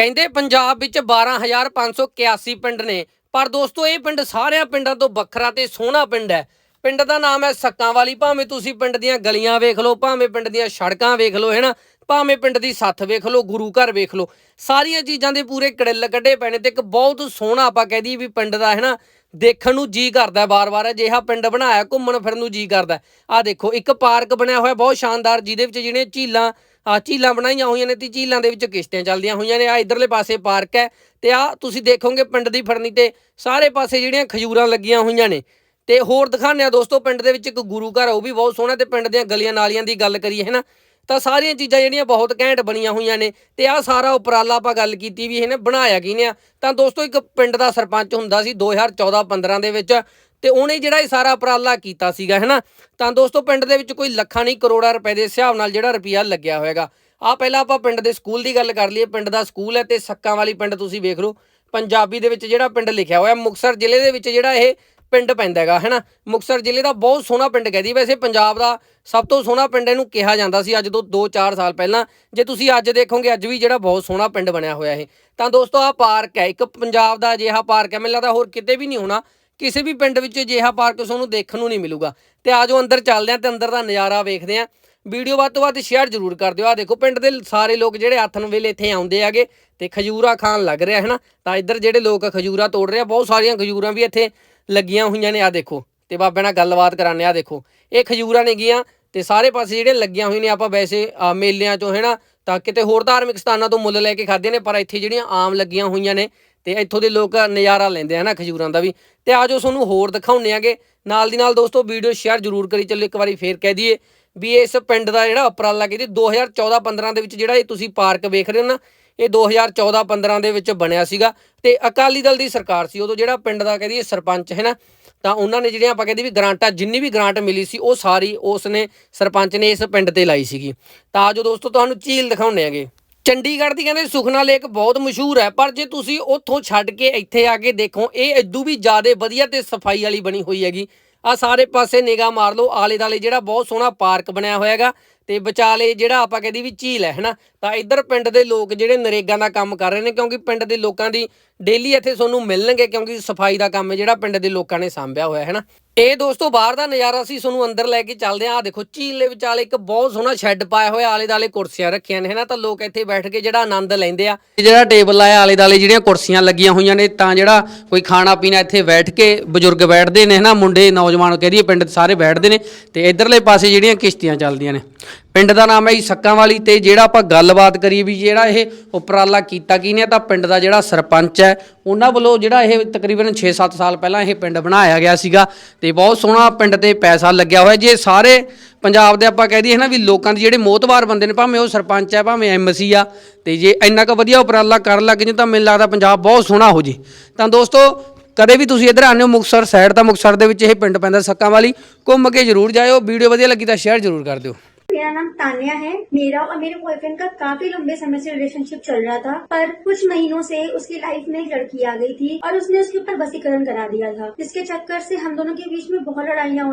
ਕਹਿੰਦੇ ਪੰਜਾਬ ਵਿੱਚ 12581 ਪਿੰਡ ਨੇ, ਪਰ ਦੋਸਤੋ ਇਹ ਪਿੰਡ ਸਾਰਿਆਂ ਪਿੰਡਾਂ ਤੋਂ ਵੱਖਰਾ ਤੇ ਸੋਹਣਾ ਪਿੰਡ ਹੈ। ਪਿੰਡ ਦਾ ਨਾਮ ਹੈ ਸੱਕਾਂ ਵਾਲੀ, ਭਾਵੇਂ ਤੁਸੀਂ ਪਿੰਡ ਦੀਆਂ ਗਲੀਆਂ ਵੇਖ ਲਓ, ਭਾਵੇਂ ਪਿੰਡ ਦੀਆਂ ਸੜਕਾਂ ਵੇਖ ਲਓ ਹੈ ਨਾ ਭਾਵੇਂ ਪਿੰਡ ਦੀ ਸੱਥ ਵੇਖ ਲਓ, ਗੁਰੂ ਘਰ ਵੇਖ ਲਓ, ਸਾਰੀਆਂ ਚੀਜ਼ਾਂ ਦੇ ਪੂਰੇ ਕੜਿੱਲ ਕੱਢੇ ਪੈਣੇ ਤੇ ਇੱਕ ਬਹੁਤ ਸੋਹਣਾ ਆਪਾਂ ਕਹਿ ਦਈਏ ਵੀ ਪਿੰਡ ਦਾ ਹੈ ਨਾ ਦੇਖਣ ਨੂੰ ਜੀ ਕਰਦਾ ਬਾਰ-ਬਾਰ, ਅਜਿਹਾ ਪਿੰਡ ਬਣਾਇਆ, ਘੁੰਮਣ ਫਿਰਨ ਨੂੰ ਜੀ ਕਰਦਾ। ਆ ਦੇਖੋ, ਇੱਕ ਪਾਰਕ ਬਣਿਆ ਹੋਇਆ, ਬਹੁਤ ਸ਼ਾਨਦਾਰ, ਜਿਹਦੇ ਵਿੱਚ ਜਿਹੜੀਆਂ ਝੀਲਾਂ ਆ ਝੀਲਾਂ ਬਣਾਈਆਂ ਹੋਈਆਂ ਨੇ ਤੇ ਝੀਲਾਂ ਦੇ ਵਿੱਚ ਕਿਸ਼ਤੀਆਂ ਚੱਲਦੀਆਂ ਹੋਈਆਂ ਨੇ। ਆ ਇਧਰਲੇ ਪਾਸੇ ਪਾਰਕ ਹੈ ਤੇ ਆ ਤੁਸੀਂ ਦੇਖੋਗੇ ਪਿੰਡ ਦੀ ਫੜਨੀ ਤੇ ਸਾਰੇ ਪਾਸੇ ਜਿਹੜੀਆਂ ਖਜੂਰਾਂ ਲੱਗੀਆਂ ਹੋਈਆਂ ਨੇ। ਤੇ ਹੋਰ ਦਿਖਾਉਂਦੇ ਆ ਦੋਸਤੋ, ਪਿੰਡ ਦੇ ਵਿੱਚ ਇੱਕ ਗੁਰੂ ਘਰ ਉਹ ਵੀ ਬਹੁਤ ਸੋਹਣਾ ਤੇ ਪਿੰਡ ਦੀਆਂ ਗਲੀਆਂ ਨਾਲੀਆਂ ਦੀ ਗੱਲ ਕਰੀਏ, ਹੈ ਨਾ? ਤਾਂ ਸਾਰੀਆਂ ਚੀਜ਼ਾਂ ਜਿਹੜੀਆਂ ਬਹੁਤ ਘੈਂਟ ਬਣੀਆਂ ਹੋਈਆਂ ਨੇ ਤੇ ਆਹ ਸਾਰਾ ਉਪਰਾਲਾ ਆਪਾਂ ਗੱਲ ਕੀਤੀ ਵੀ ਇਹਨੇ ਬਣਾਇਆ ਕਿਹਨੇ ਆ। ਤਾਂ ਦੋਸਤੋ, ਇੱਕ ਪਿੰਡ ਦਾ ਸਰਪੰਚ ਹੁੰਦਾ ਸੀ 2014-15 ਦੇ ਵਿੱਚ ਤੇ ਉਹਨੇ ਜਿਹੜਾ ਇਹ ਸਾਰਾ ਉਪਰਾਲਾ ਕੀਤਾ ਸੀਗਾ, ਹੈਨਾ? ਤਾਂ ਦੋਸਤੋ, ਪਿੰਡ ਦੇ ਵਿੱਚ ਕੋਈ ਲੱਖਾਂ ਨਹੀਂ ਕਰੋੜਾਂ ਰੁਪਏ ਦੇ ਹਿਸਾਬ ਨਾਲ ਜਿਹੜਾ ਰੁਪਿਆ ਲੱਗਿਆ ਹੋਏਗਾ ਆ ਪਹਿਲਾਂ ਆਪਾਂ ਪਿੰਡ ਦੇ ਸਕੂਲ ਦੀ ਗੱਲ ਕਰ ਲਈਏ, ਪਿੰਡ ਦਾ ਸਕੂਲ ਹੈ ਤੇ ਸੱਕਾਂ ਵਾਲੀ ਪਿੰਡ ਤੁਸੀਂ ਵੇਖ ਲਓ। ਪੰਜਾਬੀ ਦੇ ਵਿੱਚ ਜਿਹੜਾ ਪਿੰਡ ਲਿਖਿਆ ਹੋਇਆ ਮੁਕਸਰ ਜ਼ਿਲ੍ਹੇ ਦੇ ਵਿੱਚ ਜਿਹੜਾ ਇਹ ਪਿੰਡ ਪੈਂਦਾ ਹੈਗਾ, ਹੈਨਾ? ਮੁਕਸਰ ਜ਼ਿਲ੍ਹੇ ਦਾ ਬਹੁਤ ਸੋਹਣਾ ਪਿੰਡ ਕਹਦੀ ਵੈਸੇ ਪੰਜਾਬ ਦਾ ਸਭ ਤੋਂ ਸੋਹਣਾ ਪਿੰਡ ਇਹਨੂੰ ਕਿਹਾ ਜਾਂਦਾ ਸੀ ਅੱਜ ਤੋਂ 2-4 ਸਾਲ ਪਹਿਲਾਂ। ਜੇ ਤੁਸੀਂ ਅੱਜ ਦੇਖੋਗੇ, ਅੱਜ ਵੀ ਜਿਹੜਾ ਬਹੁਤ ਸੋਹਣਾ ਪਿੰਡ ਬਣਿਆ ਹੋਇਆ ਇਹ। ਤਾਂ ਦੋਸਤੋ ਆ ਪਾਰਕ ਹੈ, ਇੱਕ ਪੰਜਾਬ ਦਾ ਅਜਿਹਾ ਪਾਰਕ ਹੈ। ਮੈਨੂੰ ਲੱਗਦਾ ਹੋਰ ਕਿਤੇ ਵੀ ਨਹੀਂ ਹੋਣਾ। ਕਿਸੇ ਵੀ ਪਿੰਡ ਵਿੱਚ ਅਜਿਹਾ ਪਾਰਕ ਤੁਹਾਨੂੰ ਦੇਖਣ ਨੂੰ ਨਹੀਂ ਮਿਲੂਗਾ। ਤੇ ਆਜੋ ਅੰਦਰ ਚੱਲਦੇ ਆਂ ਤੇ ਅੰਦਰ ਦਾ ਨਜ਼ਾਰਾ ਵੇਖਦੇ ਆਂ ਵੀਡੀਓ ਵੱਧ ਤੋਂ ਵੱਧ ਸ਼ੇਅਰ ਜ਼ਰੂਰ ਕਰ ਦਿਓ। ਆ ਦੇਖੋ, ਪਿੰਡ ਦੇ ਸਾਰੇ ਲੋਕ ਜਿਹੜੇ ਹੱਥਨ ਵੇਲੇ ਇੱਥੇ ਆਉਂਦੇ ਆਗੇ ਤੇ ਖਜੂਰਾ ਖਾਣ ਲੱਗ ਰਿਹਾ ਹੈ ਨਾ ਤਾਂ ਇੱਧਰ ਜਿਹੜੇ ਲੋਕ ਖਜੂਰਾ ਤੋੜ ਰਹੇ ਆ, ਬਹੁਤ ਸਾਰੀਆਂ ਖਜੂਰਾਂ ਵੀ ਇੱਥੇ ਲੱਗੀਆਂ ਹੋਈਆਂ ਨੇ ਆ ਦੇਖੋ। ਤੇ ਬਾਬੇ ਨਾਲ ਗੱਲਬਾਤ ਕਰਾਣੇ ਆ ਦੇਖੋ। ਇਹ ਖਜੂਰਾਂ ਨੇਗੀਆਂ ਤੇ ਸਾਰੇ ਪਾਸੇ ਜਿਹੜੇ ਲੱਗੀਆਂ ਹੋਈਆਂ ਨੇ, ਆਪਾਂ ਵੈਸੇ ਮੇਲਿਆਂ ਚੋਂ ਹੈ ਨਾ ਤਾਂ ਕਿਤੇ ਹੋਰ ਧਾਰਮਿਕ ਸਥਾਨਾਂ ਤੋਂ ਮੁੱਲ ਲੈ ਕੇ ਖਾਦੇ ਨੇ, ਪਰ ਇੱਥੇ ਜਿਹੜੀਆਂ ਆਮ ਲੱਗੀਆਂ ਹੋਈਆਂ ਨੇ ਤੇ ਇੱਥੋਂ ਦੇ ਲੋਕ ਨਜ਼ਾਰਾ ਲੈਂਦੇ ਆ ਨਾ ਖਜੂਰਾਂ ਦਾ ਵੀ। ਤੇ ਆਜੋ ਤੁਹਾਨੂੰ ਹੋਰ ਦਿਖਾਉਣੇ ਆਗੇ। ਨਾਲ ਦੀ ਨਾਲ ਦੋਸਤੋ, ਵੀਡੀਓ ਸ਼ੇਅਰ ਜ਼ਰੂਰ ਕਰੀ, ਚੱਲੋ ਇੱਕ ਵਾਰੀ ਫੇਰ ਕਹਿ ਦਈਏ ਵੀ ਇਸ ਪਿੰਡ ਦਾ ਜਿਹੜਾ ਉਪਰਾਲਾ ਕੀਤੀ 2014-15 ਦੇ ਵਿੱਚ ਜਿਹੜਾ ਇਹ ਤੁਸੀਂ ਪਾਰਕ ਵੇਖ ਰਹੇ ਹੋ ਨਾ ਇਹ 2014-15 ਦੇ ਵਿੱਚ ਬਣਿਆ ਸੀਗਾ ਤੇ ਅਕਾਲੀ ਦਲ ਦੀ ਸਰਕਾਰ ਸੀ। ਉਦੋਂ ਜਿਹੜਾ ਪਿੰਡ ਦਾ ਕਹਦੀ ਸਰਪੰਚ ਹੈ ਨਾ, ਤਾਂ ਉਹਨਾਂ ਨੇ ਜਿਹੜੀਆਂ ਆਪਾਂ ਕਹਿੰਦੇ ਵੀ ਗ੍ਰਾਂਟਾਂ, ਜਿੰਨੀ ਵੀ ਗ੍ਰਾਂਟ ਮਿਲੀ ਸੀ, ਉਹ ਸਾਰੀ ਉਸ ਨੇ ਸਰਪੰਚ ਨੇ ਇਸ ਪਿੰਡ ਤੇ ਲਾਈ ਸੀਗੀ। ਤਾਂ ਜੋ ਦੋਸਤੋ ਤੁਹਾਨੂੰ ਝੀਲ ਦਿਖਾਉਂਦੇ ਆਗੇ। ਚੰਡੀਗੜ੍ਹ ਦੀ ਕਹਿੰਦੇ ਸੁਖਨਾ ਲੇਕ ਬਹੁਤ ਮਸ਼ਹੂਰ ਹੈ, ਪਰ ਜੇ ਤੁਸੀਂ ਉੱਥੋਂ ਛੱਡ ਕੇ ਇੱਥੇ ਆ ਕੇ ਦੇਖੋ, ਇਹ ਇਦੋਂ ਵੀ ਜ਼ਿਆਦਾ ਵਧੀਆ ਤੇ ਸਫ਼ਾਈ ਵਾਲੀ ਬਣੀ ਹੋਈ ਹੈਗੀ। ਆ ਸਾਰੇ ਪਾਸੇ ਨਿਗਾਹ ਮਾਰ ਲਓ। ਆਲੇ ਦਾਲੇ ਜਿਹੜਾ ਬਹੁਤ ਸੋਹਣਾ ਪਾਰਕ ਬਣਿਆ ਹੋਇਆ ਹੈਗਾ ਤੇ ਵਿਚਾਲੇ ਜਿਹੜਾ ਆਪਾਂ ਕਹਿੰਦੀ ਵੀ ਝੀਲ ਹੈ, ਹਨਾ? ਤਾਂ ਇੱਧਰ ਪਿੰਡ ਦੇ ਲੋਕ ਜਿਹੜੇ ਨਰੇਗਾ ਦਾ ਕੰਮ ਕਰ ਰਹੇ ਨੇ, ਕਿਉਂਕਿ ਪਿੰਡ ਦੇ ਲੋਕਾਂ ਦੀ ਡੇਲੀ ਇੱਥੇ ਤੁਹਾਨੂੰ ਮਿਲਣਗੇ, ਕਿਉਂਕਿ ਸਫ਼ਾਈ ਦਾ ਕੰਮ ਜਿਹੜਾ ਪਿੰਡ ਦੇ ਲੋਕਾਂ ਨੇ ਸਾਂਭਿਆ ਹੋਇਆ ਹੈ ਨਾ ਇਹ ਦੋਸਤੋ ਬਾਹਰ ਦਾ ਨਜ਼ਾਰਾ ਸੀ ਤੁਹਾਨੂੰ ਅੰਦਰ ਲੈ ਕੇ ਚੱਲਦੇ ਆ ਆਹ ਦੇਖੋ, ਝੀਲ ਦੇ ਵਿਚਾਲੇ ਇੱਕ ਬਹੁਤ ਸੋਹਣਾ ਸ਼ੈੱਡ ਪਾਇਆ ਹੋਇਆ ਆਲੇ ਦਾਲੇ ਕੁਰਸੀਆਂ ਰੱਖੀਆਂ ਨੇ ਹੈ ਤਾਂ ਲੋਕ ਇੱਥੇ ਬੈਠ ਕੇ ਜਿਹੜਾ ਆਨੰਦ ਲੈਂਦੇ ਆ। ਇਹ ਜਿਹੜਾ ਟੇਬਲ ਲਾਇਆ ਆਲੇ ਦਾਲੇ ਜਿਹੜੀਆਂ ਕੁਰਸੀਆਂ ਲੱਗੀਆਂ ਹੋਈਆਂ ਨੇ, ਤਾਂ ਜਿਹੜਾ ਕੋਈ ਖਾਣਾ ਪੀਣਾ ਇੱਥੇ ਬੈਠ ਕੇ ਬਜ਼ੁਰਗ ਬੈਠਦੇ ਨੇ ਹੈ ਮੁੰਡੇ, ਨੌਜਵਾਨ ਕਹਿ ਦਈਏ, ਪਿੰਡ ਸਾਰੇ ਬੈਠਦੇ ਨੇ, ਤੇ ਇਧਰਲੇ ਪਾਸੇ ਜਿਹੜੀਆਂ ਕਿਸ਼ਤੀਆਂ ਚੱਲਦੀਆਂ ਨੇ। ਪਿੰਡ ਦਾ ਨਾਮ ਹੈ ਜੀ ਸੱਕਾਂ ਵਾਲੀ ਤੇ ਜਿਹੜਾ ਆਪਾਂ ਗੱਲਬਾਤ ਕਰੀਏ ਵੀ ਜਿਹੜਾ ਇਹ ਉਪਰਾਲਾ ਕੀਤਾ ਕਿਨੇ ਤਾਂ ਪਿੰਡ ਦਾ ਜਿਹੜਾ ਸਰਪੰਚ ਹੈ, ਉਹਨਾਂ ਵੱਲੋਂ ਜਿਹੜਾ ਇਹ ਤਕਰੀਬਨ 6-7 ਸਾਲ ਪਹਿਲਾਂ ਇਹ ਪਿੰਡ ਬਣਾਇਆ ਗਿਆ ਸੀਗਾ ਤੇ ਬਹੁਤ ਸੋਹਣਾ ਪਿੰਡ ਤੇ ਪੈਸਾ ਲੱਗਿਆ ਹੋਇਆ। ਜੇ ਸਾਰੇ ਪੰਜਾਬ ਦੇ ਆਪਾਂ ਕਹਿ ਦਈਏ ਨਾ ਵੀ ਲੋਕਾਂ ਦੇ ਜਿਹੜੇ ਮੋਤਬਾਰ ਬੰਦੇ ਨੇ, ਭਾਵੇਂ ਉਹ ਸਰਪੰਚ ਹੈ, ਭਾਵੇਂ ਐਮਸੀ ਆ, ਤੇ ਜੇ ਇੰਨਾ ਕੁ ਵਧੀਆ ਉਪਰਾਲਾ ਕਰਨ ਲੱਗ ਜੇ ਤਾਂ ਮੈਨੂੰ ਲੱਗਦਾ ਪੰਜਾਬ ਬਹੁਤ ਸੋਹਣਾ ਹੋ ਜੇ। ਤਾਂ ਦੋਸਤੋ, ਕਦੇ ਵੀ ਤੁਸੀਂ ਇੱਧਰ ਆਉਂਦੇ ਹੋ ਮੁਕਤਸਰ ਸਾਈਡ ਤਾਂ ਮੁਕਤਸਰ ਦੇ ਵਿੱਚ ਇਹ ਪਿੰਡ ਪੈਂਦਾ ਸੱਕਾਂ ਵਾਲੀ ਘੁੰਮ ਕੇ ਜ਼ਰੂਰ ਜਾਇਓ, ਵੀਡੀਓ ਵਧੀਆ ਲੱਗੀ ਤਾਂ ਸ਼ੇਅਰ ਜ਼ਰੂਰ ਕਰ ਦਿਓ। मेरा नाम तान्या है। मेरा और मेरे बॉयफ्रेंड का काफ़ी लंबे समय से रिलेशनशिप चल रहा था, पर कुछ महीनों से उसकी लाइफ में एक लड़की आ गई थी और उसने उसके ऊपर वसीकरण करा दिया था, जिसके चक्कर से हम दोनों के बीच में बहुत लड़ाइयाँ